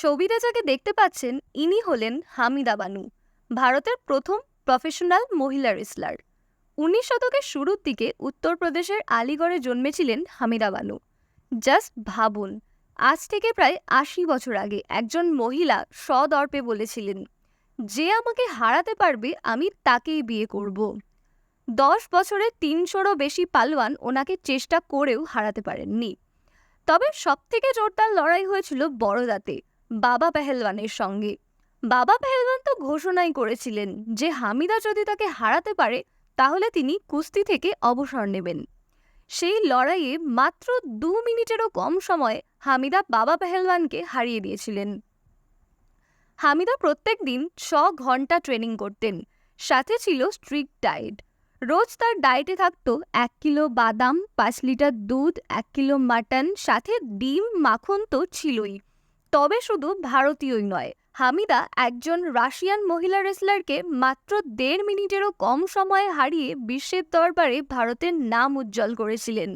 ছবিতে যাকে দেখতে পাচ্ছেন, ইনি হলেন হামিদা বানু, ভারতের প্রথম প্রফেশনাল মহিলা রেসলার উনিশ শতকের শুরুর দিকে উত্তরপ্রদেশের আলিগড়ে জন্মেছিলেন হামিদা বানু। জাস্ট ভাবুন, আজ থেকে প্রায় আশি বছর আগে একজন মহিলা সদর্পে বলেছিলেন, যে আমাকে হারাতে পারবে, আমি তাকেই বিয়ে করব। দশ বছরে তিনশোরও বেশি পালোয়ান ওনাকে চেষ্টা করেও হারাতে পারেননি। তবে সবথেকে জোরদার লড়াই হয়েছিল বড়দাতে। বাবা পেহেলওয়ানের সঙ্গে। বাবা পেহেলওয়ান তো ঘোষণাই করেছিলেন যে হামিদা যদি তাকে হারাতে পারে, তাহলে তিনি কুস্তি থেকে অবসর নেবেন। সেই লড়াইয়ে মাত্র দু মিনিটেরও কম সময়ে হামিদা বাবা পেহেলওয়ানকে হারিয়ে দিয়েছিলেন। হামিদা প্রত্যেক দিন ছ ঘণ্টা ট্রেনিং করতেন, সাথে ছিল স্ট্রিক্ট ডায়েট। রোজ তার ডায়েটে থাকতো এক কিলো বাদাম, পাঁচ লিটার দুধ, এক কিলো মাটন, সাথে ডিম, মাখন তো ছিলই। তবে শুধু ভারতীয়ই নয়, হামিদা একজন রাশিয়ান মহিলা রেসলারকে মাত্র দেড় মিনিটেরও কম সময়ে হারিয়ে বিশ্বের দরবারে ভারতের নাম উজ্জ্বল করেছিলেন।